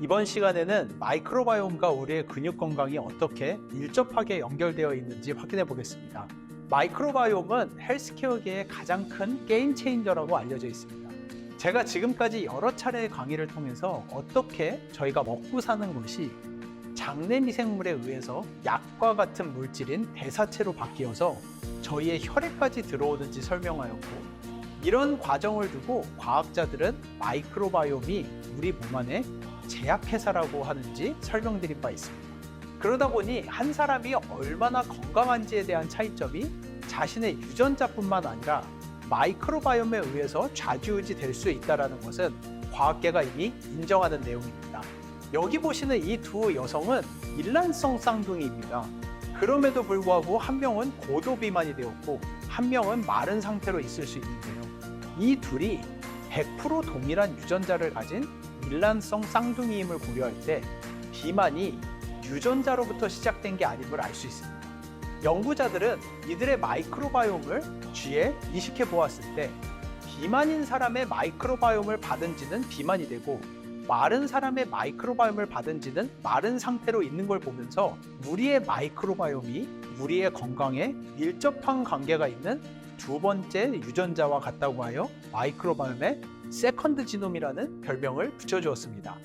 이번 시간에는 마이크로바이옴과 우리의 근육 건강이 어떻게 밀접하게 연결되어 있는지 확인해 보겠습니다. 마이크로바이옴은 헬스케어계의 가장 큰 게임 체인저라고 알려져 있습니다. 제가 지금까지 여러 차례의 강의를 통해서 어떻게 저희가 먹고 사는 것이 장내 미생물에 의해서 약과 같은 물질인 대사체로 바뀌어서 저희의 혈액까지 들어오는지 설명하였고 이런 과정을 두고 과학자들은 마이크로바이옴이 우리 몸 안에 제약회사라고 하는지 설명드린 바 있습니다. 그러다 보니 한 사람이 얼마나 건강한지에 대한 차이점이 자신의 유전자뿐만 아니라 마이크로바이옴에 의해서 좌지우지 될 수 있다는 것은 과학계가 이미 인정하는 내용입니다. 여기 보시는 이 두 여성은 일란성 쌍둥이입니다. 그럼에도 불구하고 한 명은 고도 비만이 되었고 한 명은 마른 상태로 있을 수 있는데요. 이 둘이 100% 동일한 유전자를 가진 일란성 쌍둥이임을 고려할 때 비만이 유전자로부터 시작된 게 아님을 알 수 있습니다. 연구자들은 이들의 마이크로바이옴을 쥐에 이식해 보았을 때 비만인 사람의 마이크로바이옴을 받은 지는 비만이 되고 마른 사람의 마이크로바이옴을 받은 지는 마른 상태로 있는 걸 보면서 우리의 마이크로바이옴이 우리의 건강에 밀접한 관계가 있는 두 번째 유전자와 같다고 하여 마이크로바이옴의 세컨드 지놈이라는 별명을 붙여주었습니다.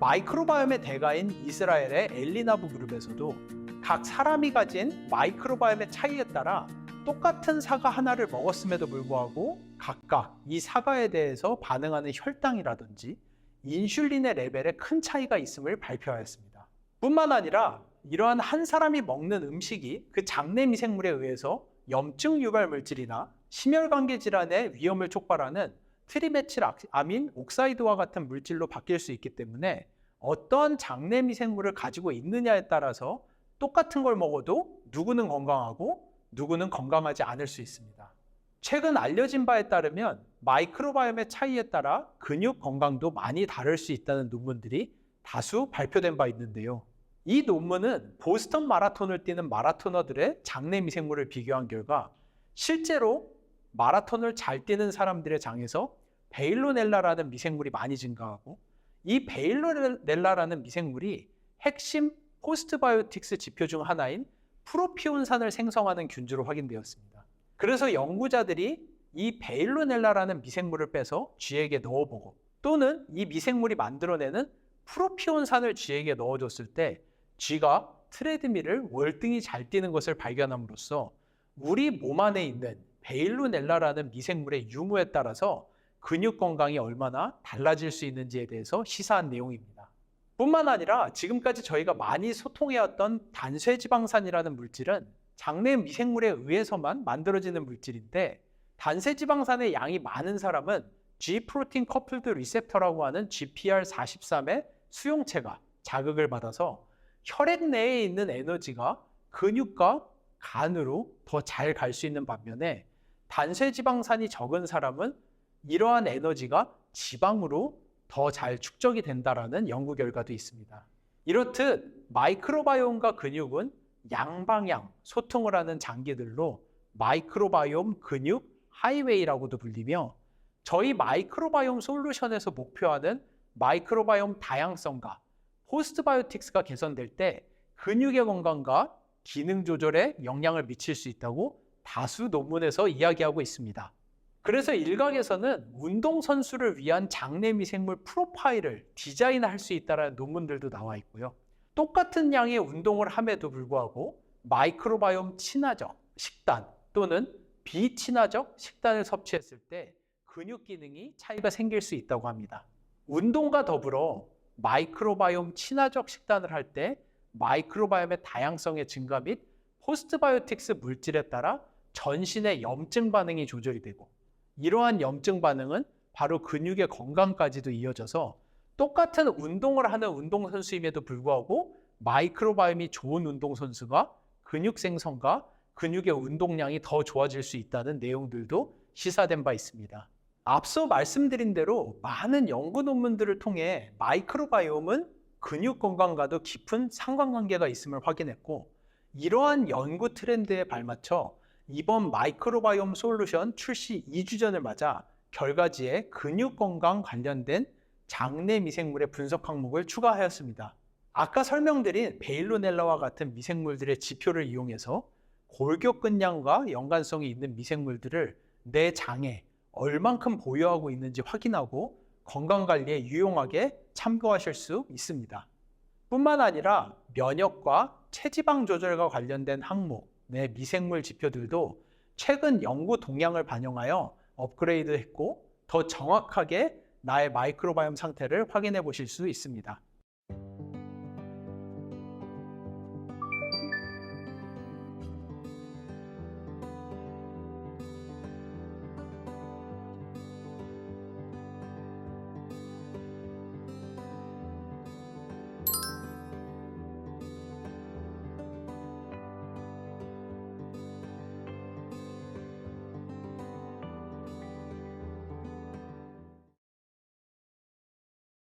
마이크로바이옴의 대가인 이스라엘의 엘리나브 그룹에서도 각 사람이 가진 마이크로바이옴의 차이에 따라 똑같은 사과 하나를 먹었음에도 불구하고 각각 이 사과에 대해서 반응하는 혈당이라든지 인슐린의 레벨에 큰 차이가 있음을 발표하였습니다. 뿐만 아니라 이러한 한 사람이 먹는 음식이 그 장내 미생물에 의해서 염증 유발 물질이나 심혈관계 질환의 위험을 촉발하는 트리메칠 아민 옥사이드와 같은 물질로 바뀔 수 있기 때문에 어떠한 장내 미생물을 가지고 있느냐에 따라서 똑같은 걸 먹어도 누구는 건강하고 누구는 건강하지 않을 수 있습니다. 최근 알려진 바에 따르면 마이크로바이옴의 차이에 따라 근육 건강도 많이 다를 수 있다는 논문들이 다수 발표된 바 있는데요. 이 논문은 보스턴 마라톤을 뛰는 마라토너들의 장내 미생물을 비교한 결과 실제로 마라톤을 잘 뛰는 사람들의 장에서 베일로넬라라는 미생물이 많이 증가하고 이 베일로넬라라는 미생물이 핵심 포스트바이오틱스 지표 중 하나인 프로피온산을 생성하는 균주로 확인되었습니다. 그래서 연구자들이 이 베일로넬라라는 미생물을 빼서 쥐에게 넣어보고 또는 이 미생물이 만들어내는 프로피온산을 쥐에게 넣어줬을 때 쥐가 트레드밀을 월등히 잘 뛰는 것을 발견함으로써 우리 몸 안에 있는 베일로넬라라는 미생물의 유무에 따라서 근육 건강이 얼마나 달라질 수 있는지에 대해서 시사한 내용입니다. 뿐만 아니라 지금까지 저희가 많이 소통해왔던 단쇄지방산이라는 물질은 장내 미생물에 의해서만 만들어지는 물질인데 단쇄지방산의 양이 많은 사람은 G 프로틴 커플드 리셉터라고 하는 GPR43의 수용체가 자극을 받아서 혈액 내에 있는 에너지가 근육과 간으로 더 잘 갈 수 있는 반면에 단쇄지방산이 적은 사람은 이러한 에너지가 지방으로 더 잘 축적이 된다라는 연구 결과도 있습니다. 이렇듯 마이크로바이옴과 근육은 양방향 소통을 하는 장기들로 마이크로바이옴 근육 하이웨이라고도 불리며 저희 마이크로바이옴 솔루션에서 목표하는 마이크로바이옴 다양성과 포스트바이오틱스가 개선될 때 근육의 건강과 기능 조절에 영향을 미칠 수 있다고 다수 논문에서 이야기하고 있습니다. 그래서 일각에서는 운동선수를 위한 장내 미 생물 프로파일을 디자인할 수 있다는 논문들도 나와 있고요. 똑같은 양의 운동을 함에도 불구하고 마이크로바이옴 친화적 식단 또는 비친화적 식단을 섭취했을 때 근육 기능이 차이가 생길 수 있다고 합니다. 운동과 더불어 마이크로바이옴 친화적 식단을 할 때 마이크로바이옴의 다양성의 증가 및 포스트바이오틱스 물질에 따라 전신의 염증 반응이 조절이 되고 이러한 염증 반응은 바로 근육의 건강까지도 이어져서 똑같은 운동을 하는 운동선수임에도 불구하고 마이크로바이옴이 좋은 운동선수가 근육 생성과 근육의 운동량이 더 좋아질 수 있다는 내용들도 시사된 바 있습니다. 앞서 말씀드린 대로 많은 연구 논문들을 통해 마이크로바이옴은 근육 건강과도 깊은 상관관계가 있음을 확인했고 이러한 연구 트렌드에 발맞춰 이번 마이크로바이옴 솔루션 출시 2주 전을 맞아 결과지에 근육 건강 관련된 장내 미생물의 분석 항목을 추가하였습니다. 아까 설명드린 베일로넬라와 같은 미생물들의 지표를 이용해서 골격근량과 연관성이 있는 미생물들을 내 장에 얼만큼 보유하고 있는지 확인하고 건강관리에 유용하게 참고하실 수 있습니다. 뿐만 아니라 면역과 체지방 조절과 관련된 항목, 내 미생물 지표들도 최근 연구 동향을 반영하여 업그레이드했고 더 정확하게 나의 마이크로바이옴 상태를 확인해 보실 수 있습니다.